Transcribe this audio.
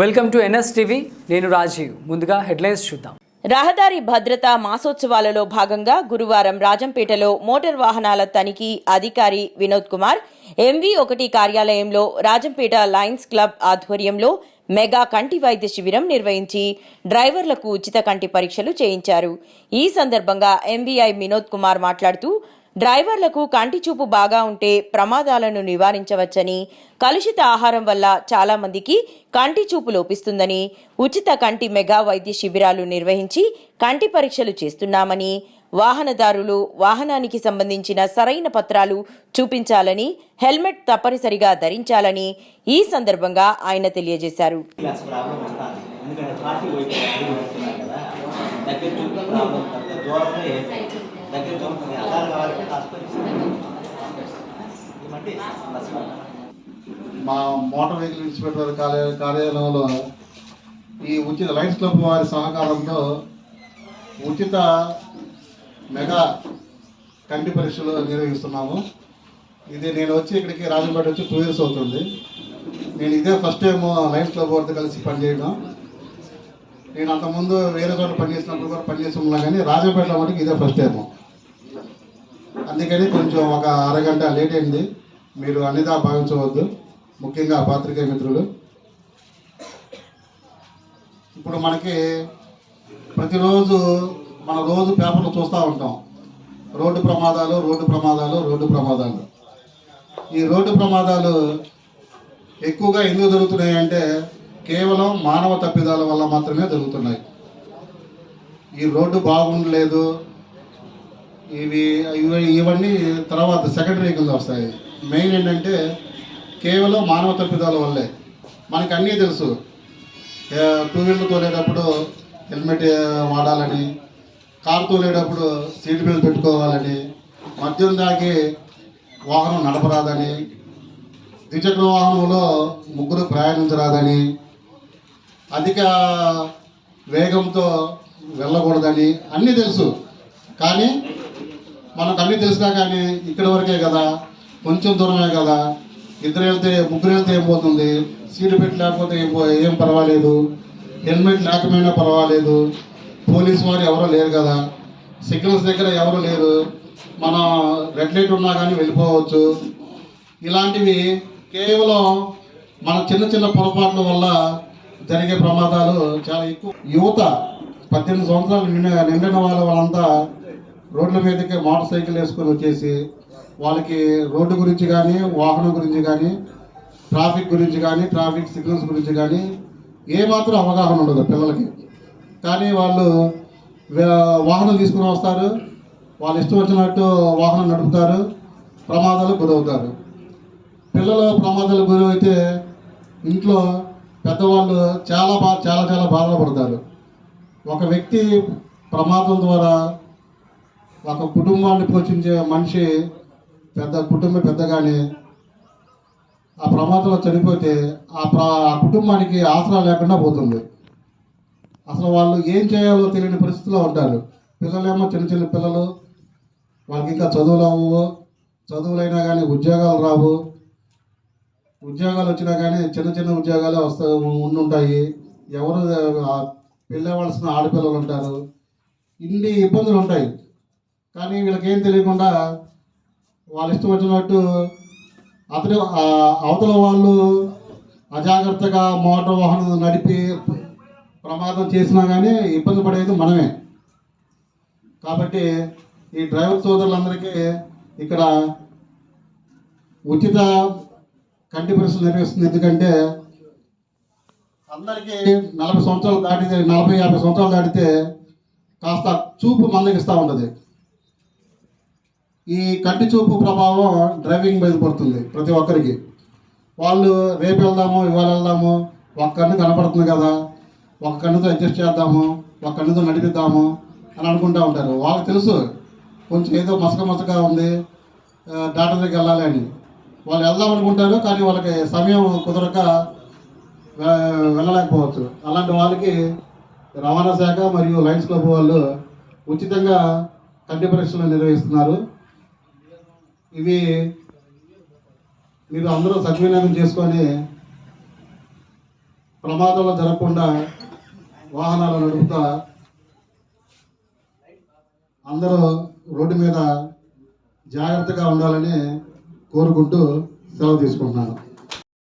Welcome to NS TV నేను రాజీవ్. ముందుగా headlines చూద్దాం. రహదారి భద్రత మాసోత్సవాలలో భాగంగా గురువారం రాజంపేటలో మోటార్ వాహనాల తనిఖీ అధికారి వినోద్ కుమార్ ఎంవి ఒకటి కార్యాలయంలో రాజంపేట లయన్స్ క్లబ్ ఆధ్వర్యంలో మెగా కంటి వైద్య శిబిరం నిర్వహించి డ్రైవర్లకు ఉచిత కంటి పరీక్షలు చేయించారు. ఈ సందర్భంగా ఎంవీఐ వినోద్ కుమార్ మాట్లాడుతూ డ్రైవర్లకు కంటి చూపు బాగా ఉంటే ప్రమాదాలను నివారించవచ్చని కలుషిత ఆహారం వల్ల చాలా మందికి కంటి చూపు లోపిస్తుందని ఉచిత కంటి మెగా వైద్య శిబిరాలు నిర్వహించి కంటి పరీక్షలు చేస్తున్నామని వాహనదారులు వాహనానికి సంబంధించిన సరైన పత్రాలు చూపించాలని హెల్మెట్ తప్పనిసరిగా ధరించాలని ఈ సందర్భంగా ఆయన తెలియజేశారు. దగ్గర ప్రాబ్లం దూరమే దగ్గర చూపుతుంది అల్లారు కావాలంటే మా మోటార్ వెహికల్ ఇన్స్పెక్టర్ కార్య కార్యాలయంలో ఈ ఉచిత లైన్స్ క్లబ్ వారి సహకారంతో ఉచిత మెగా కంటి పరీక్షలు నిర్వహిస్తున్నాము. ఇది నేను వచ్చి ఇక్కడికి రాజంపేట వచ్చి టూ ఇయర్స్ అవుతుంది. నేను ఇదే ఫస్ట్ టైం లైన్స్ క్లబ్ వారితో కలిసి పనిచేయడం. నేను అంతకుముందు వేరే చోట పనిచేసినప్పుడు కూడా పనిచేసి ఉన్నా కానీ రాజంపేటలో మటుకు ఇదే ఫస్ట్ టైము అందుకని కొంచెం ఒక అరగంట లేట్ అయింది. మీరు అన్నిదా భావించవద్దు. ముఖ్యంగా పాత్రికేయ మిత్రులు. ఇప్పుడు మనకి ప్రతిరోజు మన రోజు పేపర్లు చూస్తూ ఉంటాం. రోడ్డు ప్రమాదాలు రోడ్డు ప్రమాదాలు రోడ్డు ప్రమాదాలు. ఈ రోడ్డు ప్రమాదాలు ఎక్కువగా ఎందుకు జరుగుతున్నాయి అంటే కేవలం మానవ తప్పిదాల వల్ల మాత్రమే జరుగుతున్నాయి. ఈ రోడ్డు బాగుండలేదు ఇవి ఇవి ఇవన్నీ తర్వాత సెకండరీ కింద వస్తాయి. మెయిన్ ఏంటంటే కేవలం మానవ తప్పిదాల వల్లే. మనకి అన్నీ తెలుసు. టూ వీలర్ తోలేటప్పుడు హెల్మెట్ వాడాలని కారు తోలేటప్పుడు సీట్ బెల్ట్ పెట్టుకోవాలని మద్యం దాకి వాహనం నడపరాదని ద్విచక్ర వాహనంలో ముగ్గురు ప్రయాణించరాదని అధిక వేగంతో వెళ్ళకూడదని అన్నీ తెలుసు. కానీ మనకు అన్నీ తెలిసినా కానీ ఇక్కడి వరకే కదా కొంచెం దూరమే కదా. ఇద్దరు వెళ్తే ముగ్గురు వెళ్తే ఏం పోతుంది? సీటు పెట్టి లేకపోతే ఏం పో- ఏం పర్వాలేదు. హెల్మెట్ లేకపోయినా పర్వాలేదు. పోలీస్ వారు ఎవరో లేరు కదా. సిగ్నల్స్ దగ్గర ఎవరు లేరు. మన రెడ్ లైట్ ఉన్నా కానీ వెళ్ళిపోవచ్చు. ఇలాంటివి కేవలం మన చిన్న చిన్న పొరపాట్ల వల్ల జరిగే ప్రమాదాలు చాలా ఎక్కువ. యువత పద్దెనిమిది సంవత్సరాలు నిండిన నిండిన వాళ్ళ వాళ్ళంతా రోడ్ల మీదకి మోటార్ సైకిల్ వేసుకొని వచ్చేసి వాళ్ళకి రోడ్డు గురించి కానీ వాహనం గురించి కానీ ట్రాఫిక్ గురించి కానీ ట్రాఫిక్ సిగ్నల్స్ గురించి కానీ ఏమాత్రం అవగాహన ఉండదు పిల్లలకి. కానీ వాళ్ళు వాహనం తీసుకుని వస్తారు. వాళ్ళు ఇష్టం వచ్చినట్టు వాహనం నడుపుతారు. ప్రమాదాలకు గురవుతారు. పిల్లలు ప్రమాదాలకు గురైతే ఇంట్లో పెద్దవాళ్ళు చాలా బా చాలా చాలా బాధపడతారు. ఒక వ్యక్తి ప్రమాదం ద్వారా ఒక కుటుంబాన్ని పోషించే మనిషి పెద్ద కుటుంబ పెద్దగానే ఆ ప్రమాదంలో చనిపోతే ఆ ప్రా ఆ కుటుంబానికి ఆసరా లేకుండా పోతుంది. అసలు వాళ్ళు ఏం చేయాలో తెలియని పరిస్థితిలో ఉంటారు. పిల్లలేమో చిన్న చిన్న పిల్లలు వాళ్ళకి ఇంకా చదువులు అవ్వవు. చదువులైనా కానీ ఉద్యోగాలు రావు. ఉద్యోగాలు వచ్చినా కానీ చిన్న చిన్న ఉద్యోగాలే వస్తా ఉండుంటాయి. ఎవరు పెళ్ళవలసిన ఆడపిల్లలు ఉంటారు. ఇన్ని ఇబ్బందులు ఉంటాయి. కానీ వీళ్ళకి ఏం తెలియకుండా వాళ్ళ ఇష్టం వచ్చినట్టు అతని అవతల వాళ్ళు అజాగ్రత్తగా మోటార్ వాహనం నడిపి ప్రమాదం చేసినా కానీ ఇబ్బంది పడేది మనమే. కాబట్టి ఈ డ్రైవర్ సోదరులందరికీ ఇక్కడ ఉచిత కంటి పరీక్షలు నిర్వహిస్తుంది. ఎందుకంటే అందరికీ నలభై సంవత్సరాలు దాటితే నలభై యాభై సంవత్సరాలు దాటితే కాస్త చూపు మందగిస్తూ ఉంటుంది. ఈ కంటి చూపు ప్రభావం డ్రైవింగ్ మీద పడుతుంది ప్రతి ఒక్కరికి. వాళ్ళు రేపు వెళ్దాము ఇవాళ వెళ్దాము ఒక కన్ను కనపడుతుంది కదా ఒక కన్నుతో అడ్జస్ట్ చేద్దాము ఒక కన్నుతో నడిపిద్దాము అని అనుకుంటూ ఉంటారు. వాళ్ళకి తెలుసు కొంచెం ఏదో మసక మసక ఉంది డాక్టర్ దగ్గరికి వెళ్ళాలి అని. వాళ్ళు వెళ్దాం అనుకుంటారు కానీ వాళ్ళకి సమయం కుదరక వె- వెళ్ళలేకపోవచ్చు. అలాంటి వాళ్ళకి రవాణా శాఖ మరియు లయన్స్ క్లబ్ వాళ్ళు ఉచితంగా కంటి పరీక్షలు నిర్వహిస్తున్నారు. ఇవి మీరు అందరూ సద్వినియోగం చేసుకొని ప్రమాదాలు జరగకుండా వాహనాలు నడుపుతా అందరూ రోడ్డు మీద జాగ్రత్తగా ఉండాలని కోరుకుంటూ సెలవు తీసుకుంటున్నాను.